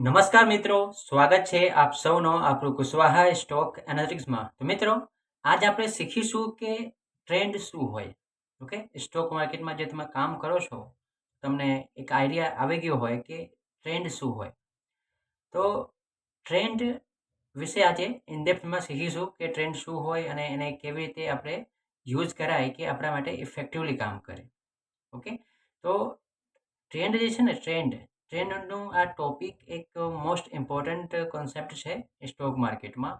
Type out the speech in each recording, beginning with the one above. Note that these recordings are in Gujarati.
નમસ્કાર મિત્રો, સ્વાગત છે આપ સૌનો આપણું કુશવાહા સ્ટોક એનાલિટિક્સમાં. તો મિત્રો, આજ આપણે શીખીશું કે ટ્રેન્ડ શું હોય. ઓકે? સ્ટોક માર્કેટમાં જે તમે કામ કરો છો, તમને એક આઈડિયા આવી ગયો હોય કે ટ્રેન્ડ શું હોય. તો ટ્રેન્ડ વિશે આજે ઇનડેપ્થમાં શીખીશું કે ટ્રેન્ડ શું હોય અને એને કેવી રીતે આપણે યુઝ કરાય કે આપણા માટે ઇફેક્ટિવલી કામ કરે. ઓકે? તો ટ્રેન્ડ જે છે ને, ટ્રેન્ડ ટ્રેન્ડનું આ ટોપિક એક મોસ્ટ ઇમ્પોર્ટન્ટ કોન્સેપ્ટ છે સ્ટોક માર્કેટમાં,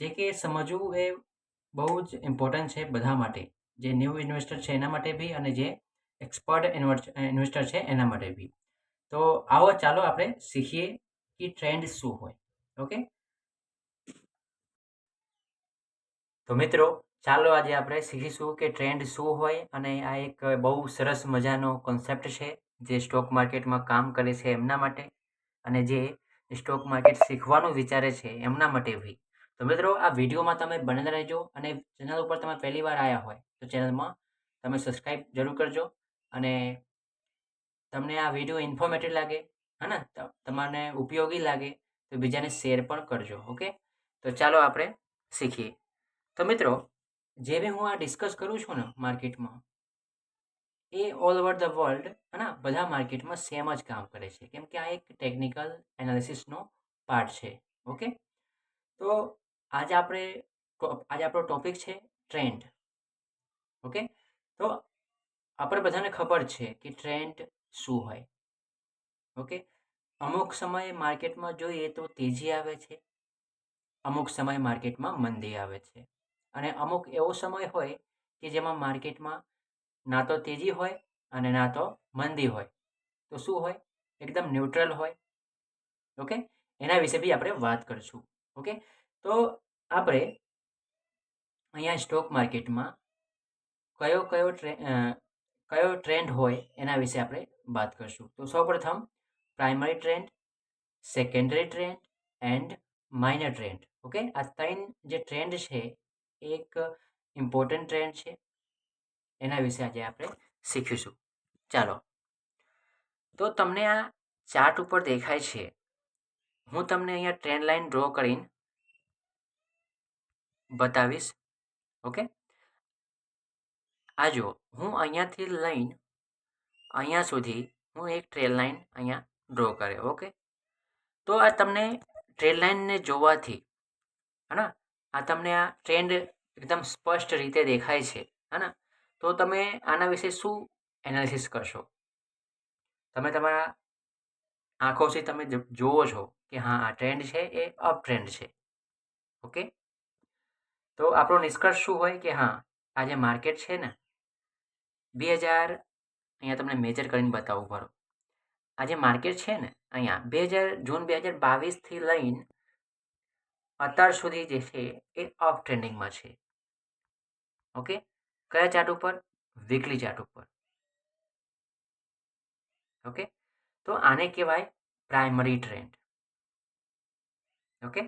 જે કે સમજવું એ બહુ જ ઇમ્પોર્ટન્ટ છે બધા માટે. જે ન્યૂ ઇન્વેસ્ટર છે એના માટે બી અને જે એક્સપર્ટ ઇન્વેસ્ટર છે એના માટે બી. તો આવો ચાલો આપણે શીખીએ કે ટ્રેન્ડ શું હોય. ઓકે? તો મિત્રો, ચાલો આજે આપણે શીખીશું કે ટ્રેન્ડ શું હોય અને આ એક બહુ સરસ મજાનો કોન્સેપ્ટ છે જે સ્ટોક માર્કેટમાં કામ કરે છે એમના માટે અને જે સ્ટોક માર્કેટ શીખવાનું વિચારે છે એમના માટે બી તો મિત્રો, આ વિડીયોમાં તમે બનેલા રહેજો અને ચેનલ ઉપર તમે પહેલી વાર આવ્યા હોય તો ચેનલમાં તમે સબસ્ક્રાઈબ જરૂર કરજો અને તમને આ વીડિયો ઇન્ફોર્મેટિવ લાગે હે ને તમને ઉપયોગી લાગે તો બીજાને શેર પણ કરજો ઓકે તો ચાલો આપણે શીખીએ. તો મિત્રો, જે બી હું આ ડિસ્કસ કરું છું ને માર્કેટમાં એ ઓલ ઓવર ધ વર્લ્ડ હે બધા માર્કેટમાં સેમ જ કામ કરે છે. કેમ કે આ એક ટેકનિકલ એનાલિસિસનો પાર્ટ છે ઓકે તો આજે આપણે આજે આપણો ટોપિક છે ટ્રેન્ડ ઓકે તો આપણે બધાને ખબર છે કે ટ્રેન્ડ શું હોય ઓકે અમુક સમયે માર્કેટમાં જોઈએ તો તેજી આવે છે, અમુક સમય માર્કેટમાં મંદી આવે છે. અને અમુક એવો સમય હોય કે જેમાં માર્કેટમાં ના તો તેજી હોય અને ના તો મંદી હોય. તો શું હોય? એકદમ ન્યુટ્રલ હોય. ઓકે? એના વિશે બી આપણે વાત કરીશું. ઓકે? તો આપણે અહીંયા સ્ટોક માર્કેટમાં કયો કયો ટ્રે કયો ટ્રેન્ડ હોય એના વિશે આપણે વાત કરીશું. તો સૌપ્રથમ primary trend, secondary trend and minor trend. Okay? આ ત્રણ જે ટ્રેન્ડ છે, એક ઇમ્પોર્ટન્ટ ટ્રેન્ડ છે એના વિશે આજે આપણે શીખીશું. ચાલો. તો તમને આ ચાર્ટ ઉપર દેખાય છે. હું તમને અહીંયા ટ્રેન લાઈન ડ્રો કરીને બતાવીશ. ઓકે? આ જો હું અહીંયાથી લઈને અહીંયા સુધી હું એક ટ્રેન લાઈન અહીંયા ડ્રો કરે, ઓકે? તો આ તમને ટ્રેન લાઈનને જોવાથી, હા આ તમને આ ટ્રેન્ડ એકદમ સ્પષ્ટ રીતે દેખાય છે, હા તો તમે આના વિશે શું એનાલિસિસ કરશો? તમે તમારા આંખોથી તમે જુઓ છો કે હા, આ ટ્રેન્ડ છે, એ અપ ટ્રેન્ડ છે. ઓકે? તો આપણો નિષ્કર્ષ શું હોય કે હા, આ જે માર્કેટ છે ને, બે હજાર અહીંયા તમને મેજર કરીને બતાવવું પડો આ જે માર્કેટ છે ને, અહીંયા બે હજાર, જૂન બે હજાર બાવીસથી લઈને અત્યાર સુધી જે છે એ અપ ટ્રેન્ડિંગમાં છે. ઓકે? કયા ચાર્ટ ઉપર? વીકલી ચાર્ટ ઉપર. ઓકે તો આને કહેવાય primary trend okay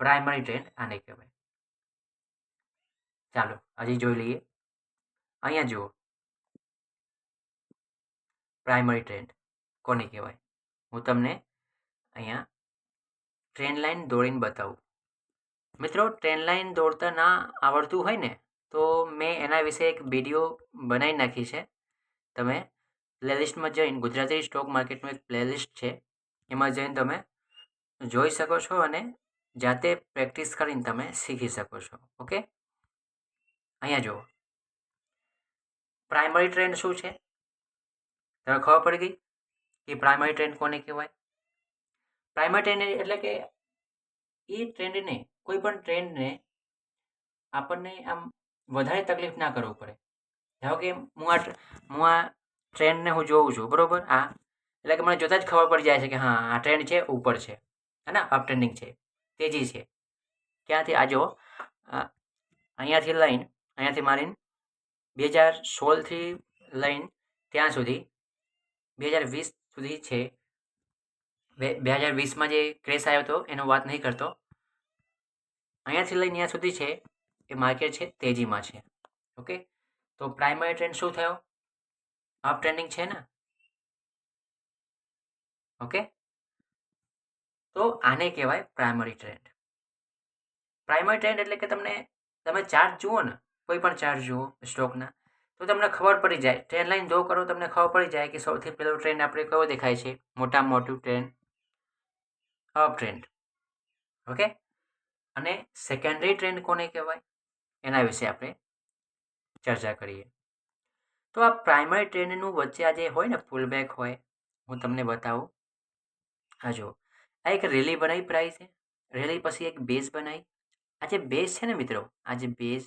primary trend આને કહેવાય. ચાલો, હજી જોઈ લઈએ. અહીંયા જુઓ. પ્રાઇમરી ટ્રેન્ડ કોને કહેવાય? હું તમને અહીંયા ટ્રેન લાઈન દોડીને બતાવું. મિત્રો ટ્રેન લાઇન દોડતા ના આવડતું હોય ને તો મેં એના વિશે એક વીડિયો બનાવી નાખી છે. તમે પ્લેલિસ્ટમાં જઈને, ગુજરાતી સ્ટોક માર્કેટનું એક પ્લેલિસ્ટ છે, એમાં જઈને તમે જોઈ શકો છો અને જાતે પ્રેક્ટિસ કરીને તમે શીખી શકો છો. ઓકે? અહીંયા જુઓ. પ્રાઇમરી ટ્રેન્ડ શું છે? તમે ખબર પડી ગઈ કે પ્રાઇમરી ટ્રેન્ડ કોને કહેવાય? પ્રાઇમરી ટ્રેન્ડ એટલે કે એ ટ્રેન્ડને કોઈ પણ ટ્રેન્ડને આપણને આમ વધારે તકલીફ ના કરવું પડે. ધારો કે હું આ હું આ ટ્રેન્ડને હું જોઉં છું, બરાબર? આ, એટલે કે મને જોતાં જ ખબર પડી જાય છે કે હા, આ ટ્રેન્ડ છે, ઉપર છે, હે ને? અપ છે, તેજી છે. ક્યાંથી? આ જો અહીંયાથી લઈને અહીંયાથી મારીને બે હજાર સોળથી લઈને ત્યાં સુધી, બે હજાર વીસ સુધી છે. બે હજાર વીસમાં જે ક્રેશ આવ્યો હતો, એનો વાત નહીં કરતો. અહીંયાથી લઈને ત્યાં સુધી છે. એ માર્કેટ છે, તેજીમાં છે. ઓકે તો પ્રાઇમરી ટ્રેન્ડ શું થયો? અપ ટ્રેન્ડિંગ છે ને? ઓકે તો આને કહેવાય પ્રાઇમરી ટ્રેન્ડ પ્રાઇમરી ટ્રેન્ડ એટલે કે તમને, તમે ચાર્ટ જુઓ ને, કોઈ પણ ચાર્ટ જુઓ સ્ટોકના તો તમને ખબર પડી જાય. ટ્રેન લાઈન જો કરો, તમને ખબર પડી જાય કે સૌથી પહેલો ટ્રેન્ડ આપણે કયો દેખાય છે? મોટા મોટું ટ્રેન્ડ અપ ટ્રેન્ડ ઓકે અને સેકન્ડરી ટ્રેન્ડ કોને કહેવાય? એના વિશે આપણે ચર્ચા કરીએ. તો આ પ્રાઇમરી ટ્રેન્ડનું વચ્ચે આ જે હોય ને પુલબેક હોય, હું તમને બતાવું. હા જો આ એક રેલી બનાવી પ્રાઇસે રેલી પછી એક બેઝ બનાવી. આ જે બેઝ છે ને મિત્રો, આ જે બેઝ,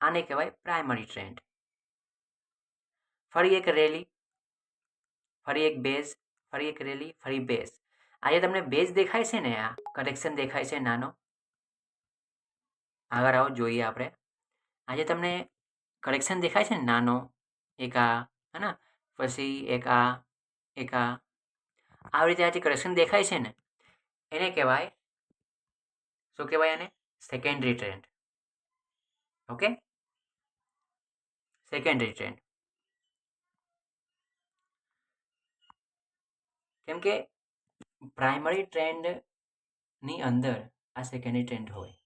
આને કહેવાય પ્રાઇમરી ટ્રેન્ડ ફરી એક રેલી, ફરી એક બેઝ, ફરી એક રેલી, ફરી બેઝ. આજે તમને બેઝ દેખાય છે ને, આ કરેક્શન દેખાય છે નાનો આગળ આવો, જોઈએ આપણે. આજે તમને કરેક્શન દેખાય છે ને? નાનો, એક આ, હે પછી એક આ એક આ. આવી રીતે આ જે કરેક્શન દેખાય છે ને? એને કહેવાય, શું કહેવાય એને? Secondary trend okay? Secondary trend કેમ કે પ્રાઇમરી ટ્રેન્ડની અંદર આ સેકન્ડરી ટ્રેન્ડ હોય.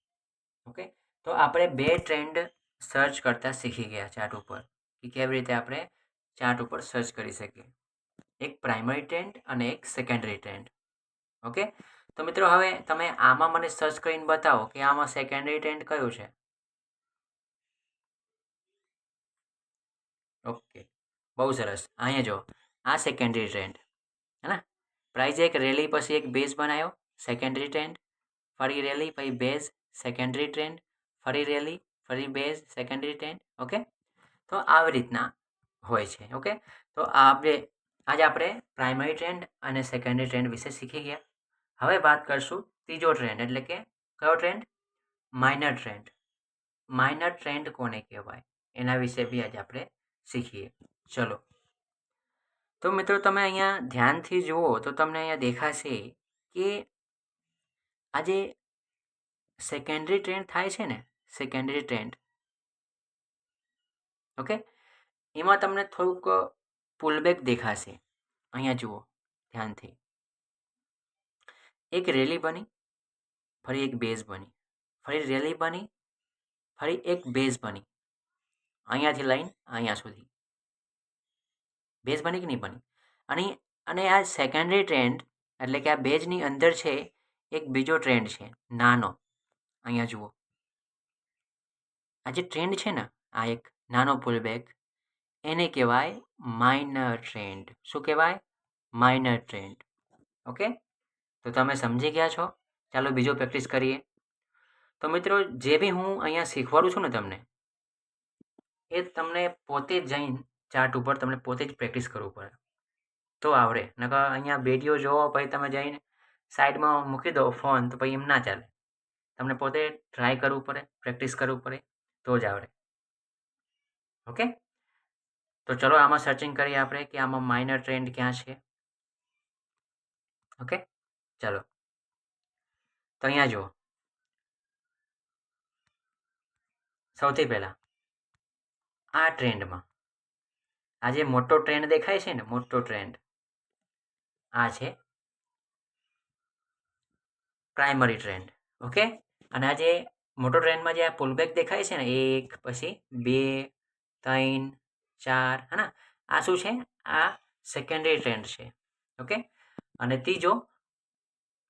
ઓકે? તો આપણે બે ટ્રેન્ડ સર્ચ કરતા શીખી ગયા ચાર્ટ ઉપર કે કેવી રીતે આપણે ચાર્ટ ઉપર સર્ચ કરી શકીએ. એક પ્રાઇમરી ટ્રેન્ડ અને એક સેકન્ડરી ટ્રેન્ડ. ઓકે? તો મિત્રો હવે તમે આમાં મને સર્ચ કરીને બતાવો કે આમાં સેકન્ડરી ટ્રેન્ડ કયું છે? ઓકે. બહુ સરસ. અહીંયા જો, આ સેકન્ડરી ટ્રેન્ડ. હે ને? પ્રાઇઝ એક રેલી પછી એક બેઝ બનાવ્યો સેકન્ડરી ટ્રેન્ડ. ફરી રેલી, પછી બેઝ સેકન્ડરી ટ્રેન્ડ ફરી રેલી ફરી બેઝ સેકન્ડરી ટ્રેન્ડ ઓકે તો આવી રીતના હોય છે ઓકે તો આપણે, આજે આપણે પ્રાઇમરી ટ્રેન્ડ અને સેકન્ડરી ટ્રેન્ડ વિશે શીખી ગયા. હવે વાત કરશું ત્રીજો ટ્રેન્ડ એટલે કે કયો trend minor trend minor trend કોને કહેવાય? એના વિશે બી આજે આપણે શીખીએ. ચલો. તો મિત્રો, તમે અહીંયા ધ્યાનથી જુઓ તો તમને અહીંયા દેખાશે કે આજે સેકન્ડરી ટ્રેન્ડ થાય છે ને સેકન્ડરી ટ્રેન્ડ ઓકે એમાં તમને થોડુંક પુલબેક દેખાશે. અહીંયા જુઓ, ધ્યાનથી. એક રેલી બની, ફરી એક બેઝ બની. ફરી રેલી બની, ફરી એક બેઝ બની. અહીંયાથી લઈને અહીંયા સુધી. બેઝ બની કે નહીં બની? અને અને આ સેકન્ડરી ટ્રેન્ડ એટલે કે આ બેઝની અંદર છે, એક બીજો ટ્રેન્ડ છે, નાનો. અહીંયા જુઓ. આ જે ટ્રેન્ડ છે ને, આ એક નાનો પુલબેક એને કહેવાય માઇનર ટ્રેન્ડ શું કહેવાય? માઇનર ટ્રેન્ડ ઓકે તો તમે સમજી ગયા છો? ચાલો બીજો પ્રેક્ટિસ કરીએ. તો મિત્રો, જે બી હું અહીંયા શીખવાડું છું ને તમને, એ તમને પોતે જ જઈને ચાર્ટ ઉપર તમને પોતે જ પ્રેક્ટિસ કરવું પડે. તો આવડે. નકર અહીંયા વીડિયો જોવો, પછી તમે જઈને સાઈડમાં મૂકી દો ફોન તો પછી એમ ના ચાલે. તમને પોતે ટ્રાય કરવું પડે પ્રેક્ટિસ કરવું પડે, તો જ આવડે. ઓકે તો ચલો આમાં સર્ચિંગ કરીએ આપણે કે આમાં માઇનર ટ્રેન્ડ ક્યાં છે. ઓકે ચલો. તો અહીંયા જુઓ. સૌથી પહેલાં, આ ટ્રેન્ડમાં આ જે મોટો ટ્રેન્ડ દેખાય છે ને, મોટો ટ્રેન્ડ આ છે પ્રાઇમરી ટ્રેન્ડ ઓકે અને આ જે મોટો ટ્રેન્ડમાં જે આ પુલબેક દેખાય છે ને, એક, પછી બે, ત્રણ, ચાર, હે આ શું છે? આ સેકન્ડરી ટ્રેન્ડ છે ઓકે અને ત્રીજો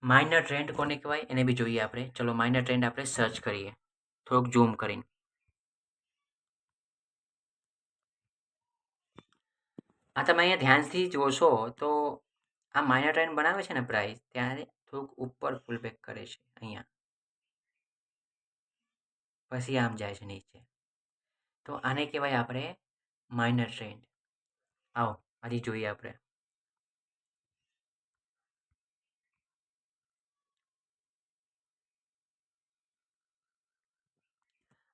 માઇનર ટ્રેન્ડ કોને કહેવાય? એને બી જોઈએ આપણે. ચલો માઇનર ટ્રેન્ડ આપણે સર્ચ કરીએ. થોડુંક ઝૂમ કરીને. આ તમે અહીંયા ધ્યાનથી જોશો તો આ માઇનર ટ્રેન્ડ બનાવે છે ને પ્રાઇસ ત્યારે થોડુંક ઉપર ફૂલબેક કરે છે, અહીંયા. પછી આમ જાય છે નીચે. તો આને કહેવાય આપણે માઇનર ટ્રેન્ડ આવો, આજે જોઈએ આપણે.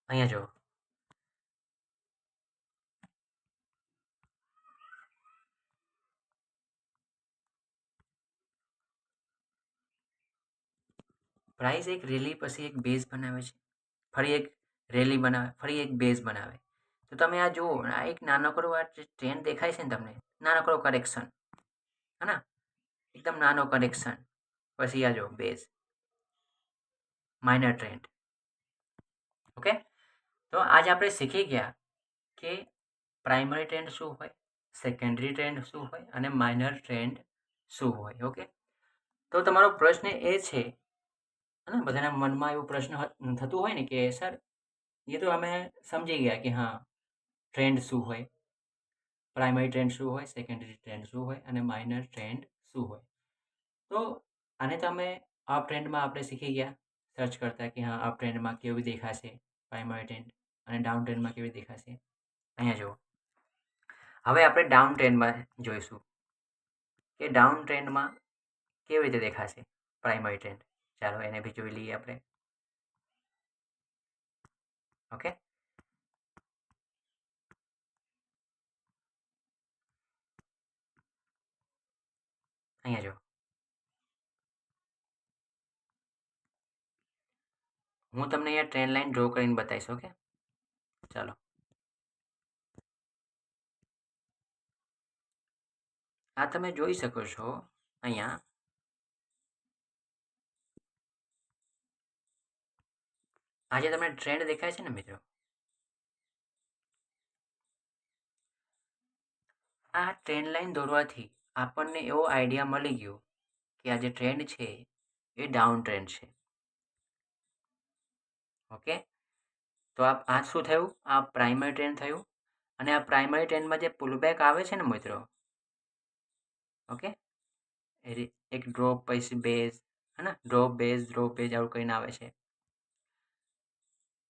અહીંયા જો પ્રાઇસ એક રેલી પછી એક બેઝ બનાવે છે. ફરી એક રેલી બનાવે, ફરી એક બેઝ બનાવે. તો તમે આ જુઓ, આ એક નાનકડો આ ટ્રેન્ડ દેખાય છે ને તમને, નાનકડો કરેક્શન. હે એકદમ નાનો કરેક્શન. પછી આ જો બેઝ. Minor trend okay? તો આજે આપણે શીખી ગયા કે પ્રાઇમરી ટ્રેન્ડ શું હોય સેકન્ડરી ટ્રેન્ડ શું હોય અને માઇનર ટ્રેન્ડ શું હોય, ઓકે? તો તમારો પ્રશ્ન એ છે અને બધાના મનમાં એવો પ્રશ્ન થતું હોય ને કે, સર, એ તો અમે સમજી ગયા કે હા, ટ્રેન્ડ શું હોય? પ્રાઇમરી ટ્રેન્ડ શું હોય? સેકન્ડરી ટ્રેન્ડ શું હોય? અને માઇનર ટ્રેન્ડ શું હોય? તો આને તમે આ ટ્રેન્ડમાં આપણે શીખી ગયા. સર્ચ કરતા કે હા અપ ટ્રેન્ડમાં કેવી દેખાશે પ્રાઇમરી ટ્રેન્ડ અને ડાઉન ટ્રેન્ડમાં કેવી દેખાશે. અહીંયા જુઓ. હવે આપણે ડાઉન ટ્રેન્ડમાં જોઈશું કે ડાઉન ટ્રેન્ડમાં કેવી રીતે દેખાશે પ્રાઇમરી ટ્રેન્ડ. ચાલો એને બી જોઈ લઈએ આપણે. ઓકે? અહીંયા જો. હું તમને અહીંયા ટ્રેન લાઈન ડ્રો કરીને બતાવીશ, ઓકે? ચાલો. આ તમે જોઈ શકો છો અહીંયા આજે તમને ટ્રેન્ડ દેખાય છે ને મિત્રો? આ ટ્રેન લાઈન દોરવાથી આપણને એવો આઈડિયા મળી ગયો કે આ જે ટ્રેન્ડ છે એ ડાઉન ટ્રેન્ડ છે. ઓકે તો આ આ શું થયું? આ પ્રાઇમરી ટ્રેન્ડ થયું. અને આ પ્રાઇમરી ટ્રેન્ડમાં જે પુલબેક આવે છે ને મિત્રો? ઓકે એક ડ્રોપ પછી બેઝ હે ને? ડ્રોપ બેઝ ડ્રોપ બેઝ આવું કહીને આવે છે.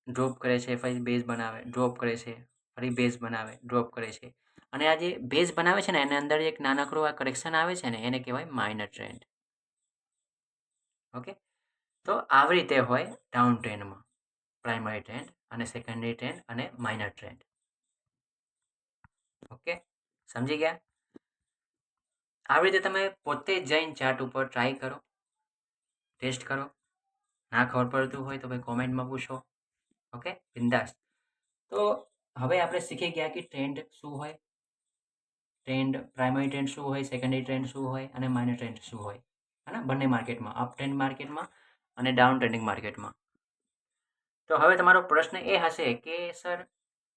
ડ્રોપ કરે છે પછી બેઝ બનાવે ડ્રોપ કરે છે, ફરી બેઝ બનાવે ડ્રોપ કરે છે. અને આ જે બેઝ બનાવે છે ને, એની અંદર એક નાનકડું આ કરેક્શન આવે છે ને, એને કહેવાય માઇનર ટ્રેન્ડ ઓકે તો આવી રીતે હોય ડાઉન ટ્રેન્ડમાં પ્રાઇમરી ટ્રેન્ડ અને સેકન્ડરી ટ્રેન્ડ અને માઇનર ટ્રેન્ડ ઓકે સમજી ગયા? આવી રીતે તમે પોતે જઈને ચાર્ટ ઉપર ટ્રાય કરો. ટેસ્ટ કરો. ના ખબર પડતું હોય તો ભાઈ કોમેન્ટમાં પૂછો. ઓકે? બિંદાસ. તો હવે આપણે શીખી ગયા કે ટ્રેન્ડ શું હોય? ટ્રેન્ડ પ્રાઇમરી ટ્રેન્ડ શું હોય? સેકન્ડરી ટ્રેન્ડ શું હોય? અને માઇનર ટ્રેન્ડ શું હોય? હે બંને માર્કેટમાં અપ ટ્રેન્ડ માર્કેટમાં અને ડાઉન ટ્રેન્ડિંગ માર્કેટમાં તો હવે તમારો પ્રશ્ન એ હશે કે, સર,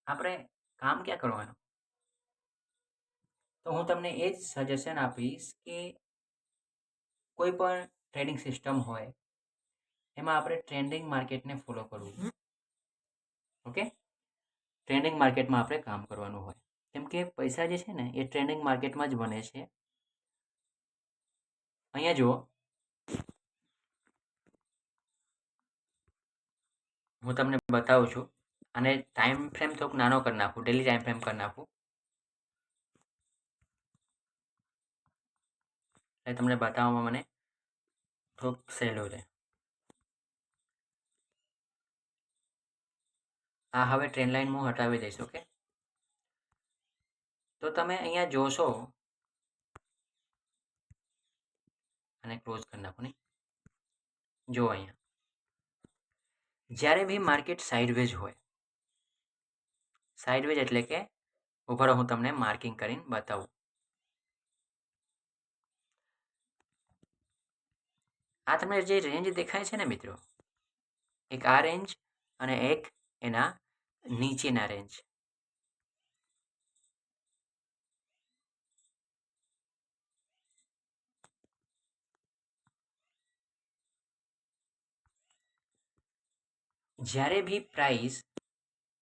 આપણે કામ ક્યાં કરવાનું? તો હું તમને એ જ સજેશન આપીશ કે કોઈ પણ ટ્રેડિંગ સિસ્ટમ હોય, એમાં આપણે ટ્રેન્ડિંગ માર્કેટને ફોલો કરવું ઓકે? ટ્રેન્ડિંગ માર્કેટમાં આપણે કામ કરવાનું હોય. કેમ કે પૈસા જે છે ને, એ ટ્રેન્ડિંગ માર્કેટમાં જ બને છે. અહીંયા જુઓ. હું તમને બતાવું છું. અને ટાઈમ ફ્રેમ થોડુંક નાનો કરી નાખું. ડેલી ટાઈમ ફ્રેમ કરી નાખું. એટલે તમને બતાવવામાં મને થોડુંક સહેલું રહે. આ હવે ટ્રેન લાઇન હું હટાવી દઈશ ઓકે તો તમે અહીંયા જોશો. અને ક્લોઝ કરી નાખો, નહીં? જો અહીંયા. જ્યારે બી માર્કેટ સાઇડવેજ હોય સાઇડવેજ એટલે કે ઉભરો હું તમને માર્કિંગ કરીને બતાવું. આ તમને જે રેન્જ દેખાય છે ને મિત્રો, એક આ રેન્જ અને એક એના નીચેના રેન્જ જ્યારે બી પ્રાઇસ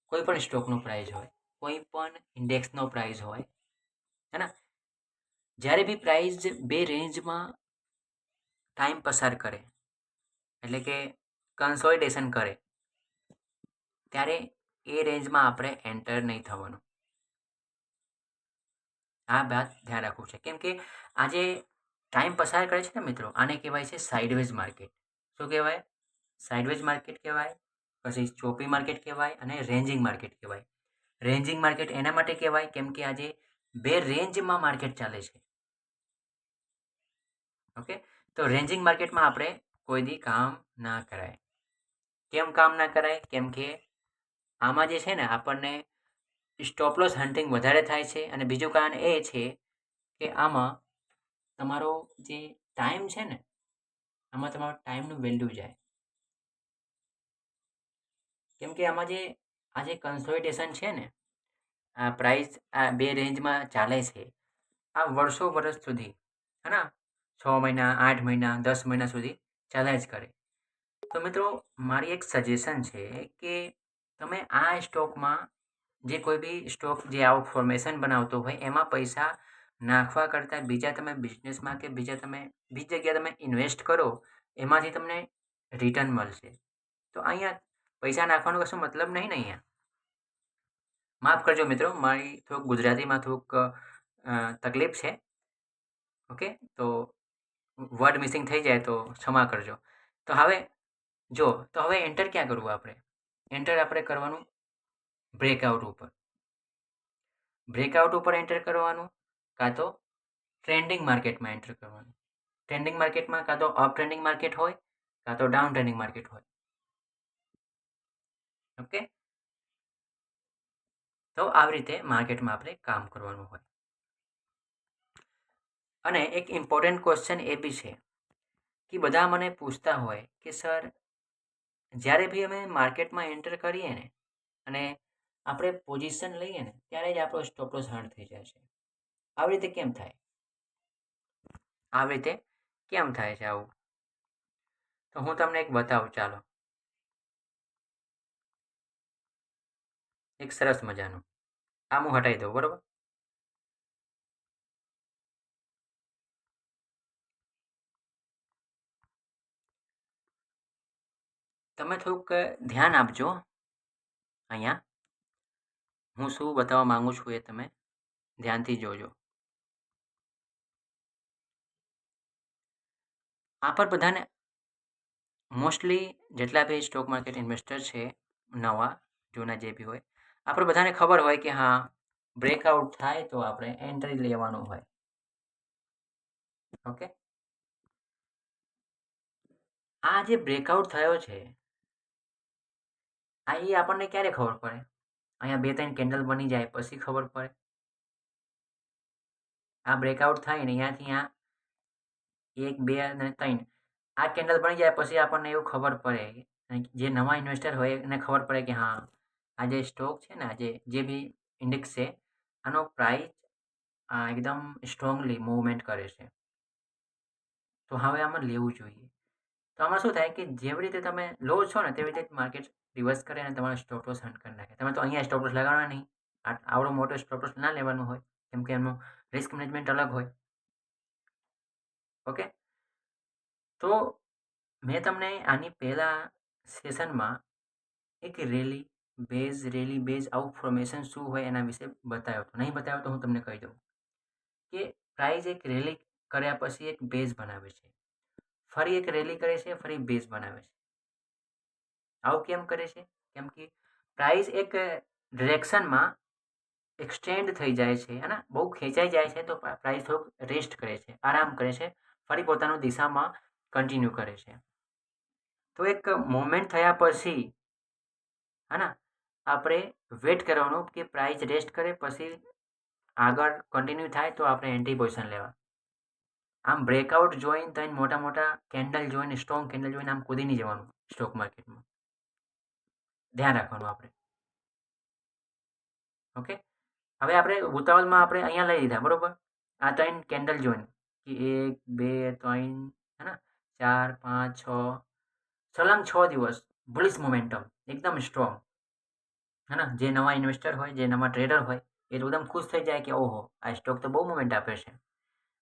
કોઈ પણ સ્ટોકનો પ્રાઇસ હોય કોઈ પણ ઇન્ડેક્સનો પ્રાઇસ હોય, હે ને? જ્યારે બી પ્રાઇસ બે રેન્જમાં ટાઈમ પસાર કરે, એટલે કે કન્સોલિડેશન કરે, ત્યારે એ રેન્જમાં આપણે એન્ટર નહીં થવાનું. આ વાત ધ્યાન રાખવું છે. કેમ કે આજે ટાઈમ પસાર કરે છે ને મિત્રો, આને કહેવાય છે સાઇડવેઝ માર્કેટ શું કહેવાય? સાઇડવેઝ માર્કેટ કહેવાય, પછી ચોપી માર્કેટ કહેવાય અને રેન્જિંગ માર્કેટ કહેવાય. રેન્જિંગ માર્કેટ એના માટે કહેવાય કેમ કે આજે બે રેન્જમાં માર્કેટ ચાલે છે. ઓકે? તો રેન્જિંગ માર્કેટમાં આપણે કોઈ દી કામ ના કરાય. કેમ કામ ના કરાય? કેમ કે આમાં જે છે ને, આપણને સ્ટોપલોસ હન્ટિંગ વધારે થાય છે અને બીજું કારણ એ છે કે આમાં તમારો જે ટાઈમ છે ને, આમાં તમારો ટાઈમનું વેલ્યુ જાય. કેમ કે આમાં જે, આ જે કન્સોલિટેશન છે ને, આ પ્રાઇસ આ બે રેન્જમાં ચાલે છે, આ વર્ષો વર્ષ સુધી હે છ મહિના, આઠ મહિના, દસ મહિના સુધી ચાલ્યા જ કરે. તો મિત્રો, મારી એક સજેશન છે કે તમે આ સ્ટોકમાં જે કોઈ બી સ્ટોક જે આવું ફોર્મેશન બનાવતો હોય, એમાં પૈસા નાખવા કરતાં બીજા તમે બિઝનેસમાં કે બીજા તમે, બીજી જગ્યાએ તમે ઇન્વેસ્ટ કરો, એમાંથી તમને રિટર્ન મળશે. તો અહીંયા પૈસા નાખવાનો કશો મતલબ નહીં ને અહીંયા? માફ કરજો મિત્રો, મારી થોડુંક ગુજરાતીમાં થોડુંક તકલીફ છે. ઓકે? તો વર્ડ મિસિંગ થઈ જાય તો ક્ષમા કરજો. તો હવે, જો, તો હવે એન્ટર ક્યાં કરવું આપણે? એન્ટર આપણે કરવાનું બ્રેકઆઉટ ઉપર. બ્રેકઆઉટ ઉપર એન્ટર કરવાનું કાં તો ટ્રેન્ડિંગ માર્કેટમાં એન્ટર કરવાનું. ટ્રેન્ડિંગ માર્કેટમાં કાં તો અપ ટ્રેન્ડિંગ માર્કેટ હોય, કાં તો ડાઉન ટ્રેન્ડિંગ માર્કેટ હોય. ઓકે તો આવી રીતે માર્કેટમાં આપણે કામ કરવાનું હોય. અને એક ઇમ્પોર્ટન્ટ ક્વેશ્ચન એ બી છે, કે બધા મને પૂછતા હોય કે સર જ્યારે બી અમે માર્કેટમાં એન્ટર કરીએ ને, અને આપણે પોઝિશન લઈએ ને, ત્યારે જ આપણો સ્ટોપ હર્ન થઈ જાય છે. આવી રીતે કેમ થાય? આવી રીતે કેમ થાય છે આવું? તો હું તમને એક બતાવું, ચાલો. એક સરસ મજાનું. આ હું હટાવી દઉં, બરાબર? તમે થોડુંક ધ્યાન આપજો અહીંયા. હું શું બતાવવા માગું છું એ તમે ધ્યાનથી જોજો. આ પર બધાને મોસ્ટલી જેટલા બી સ્ટોક માર્કેટ ઇન્વેસ્ટર છે, નવા, જૂના જે બી હોય આપણે બધાને ખબર હોય કે હા, બ્રેકઆઉટ થાય તો આપણે એન્ટ્રી લેવાનું હોય. ઓકે? આ જે બ્રેકઆઉટ થયો છે આ એ આપણને ક્યારે ખબર પડે? અહીંયા બે ત્રણ કેન્ડલ બની જાય, પછી ખબર પડે. આ બ્રેકઆઉટ થાય ને અહીંયાથી અહીંયા એક, બે અને ત્રણ. આ કેન્ડલ બની જાય, પછી આપણને એવું ખબર પડે જે નવા ઇન્વેસ્ટર હોય એને ખબર પડે કે હા, આ જે સ્ટોક છે ને આજે જે બી ઇન્ડેક્સ છે, આનો પ્રાઇસ એકદમ સ્ટ્રોંગલી મૂવમેન્ટ કરે છે. તો હવે આમાં લેવું જોઈએ. તો આમાં શું થાય કે જેવી રીતે તમે લો છો ને, તેવી રીતે માર્કેટ રિવર્સ કરે અને તમારો સ્ટોપ લોસ હન્ટ કરી નાખે. તમે તો અહીંયા સ્ટોપ લોસ લગાવવાના નહીં. આવડો મોટો સ્ટોપ ના લેવાનું હોય, કેમ કે એમનું રિસ્ક મેનેજમેન્ટ અલગ હોય. ઓકે? તો મેં તમને આની પહેલાં સેશનમાં એક rally base rally base out formation શું હોય એના વિશે બતાવ્યો હતો. નહીં બતાવ્યો તો હું તમને કહી દઉં. કે પ્રાઇઝ એક રેલી કર્યા પછી એક બેઝ બનાવે છે. ફરી એક રેલી કરે છે, ફરી બેઝ બનાવે છે. આવું કેમ કરે છે? કેમ કે પ્રાઇસ એક ડિરેક્શનમાં એક્સટેન્ડ થઈ જાય છે અને બહુ ખેંચાઈ જાય છે તો પ્રાઇસ થોડુંક રેસ્ટ કરે છે, આરામ કરે છે, ફરી પોતાનું દિશામાં કન્ટિન્યુ કરે છે. તો એક મોમેન્ટ થયા પછી, હા આપણે વેટ કરવાનું કે પ્રાઇસ રેસ્ટ કરે, પછી આગળ કન્ટિન્યુ થાય તો આપણે એન્ટ્રી પોઝિશન લેવા. આમ બ્રેકઆઉટ જોઈન થઈને મોટા મોટા કેન્ડલ જોઈને સ્ટ્રોંગ કેન્ડલ જોઈને આમ કૂદી નહીં જવાનું સ્ટોક માર્કેટમાં ધ્યાન રાખવાનું આપણે. ઓકે હવે આપણે ઉતાવળમાં આપણે અહીંયા લઈ લીધા, બરાબર? આ ત્રણ કેન્ડલ જોઈન, કે એક, બે, ત્રણ, હે ચાર, પાંચ, છ, સલંગ છ દિવસ બુલિશ મોમેન્ટમ એકદમ સ્ટ્રોંગ હે ને? જે નવા ઇન્વેસ્ટર હોય, જે નવા ટ્રેડર હોય, એ તો એકદમ ખુશ થઈ જાય કે ઓહો, આ સ્ટોક તો બહુ મુમેન્ટ આપે છે.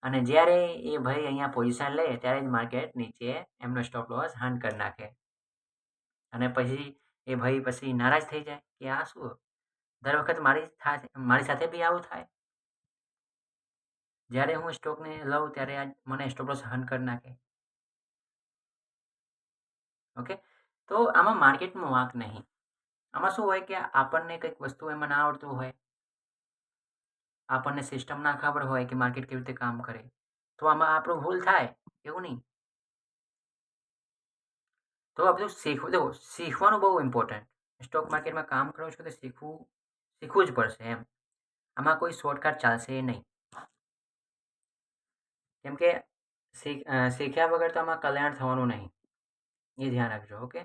અને જ્યારે એ ભાઈ અહીંયા પોઝિશન લે, ત્યારે જ માર્કેટ નીચે એમનો સ્ટોપ લોસ હાન કરી નાખે. અને પછી એ ભાઈ પછી નારાજ થઈ જાય કે, આ શું? દર વખત મારી મારી સાથે બી આવું થાય? જ્યારે હું સ્ટોકને લઉં ત્યારે આ મને સ્ટોપ લોસ હન કરી નાખે. ઓકે? તો આમાં માર્કેટમાં વાંક નહીં. આમાં શું હોય કે આપણને કંઈક વસ્તુ એમાં ના આવડતું હોય, આપણને સિસ્ટમ ના ખબર હોય કે માર્કેટ કેવી રીતે કામ કરે, તો આમાં આપણું ભૂલ થાય, એવું નહીં. તો આ બધું શીખવું, દેખો, શીખવાનું બહુ ઇમ્પોર્ટન્ટ સ્ટોક માર્કેટમાં કામ કરો છો તો શીખવું શીખવું જ પડશે એમ. આમાં કોઈ શોર્ટકટ ચાલશે નહીં. કેમ કે શીખ શીખ્યા વગર તો આમાં કલ્યાણ થવાનું નહીં. એ ધ્યાન રાખજો, ઓકે?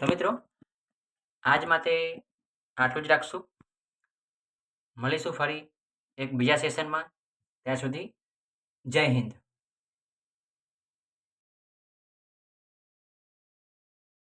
તો મિત્રો, આજ માટે આટલું જ રાખશું. મળીશું ફરી એક બીજા સેશનમાં ત્યાં સુધી જય હિન્દ.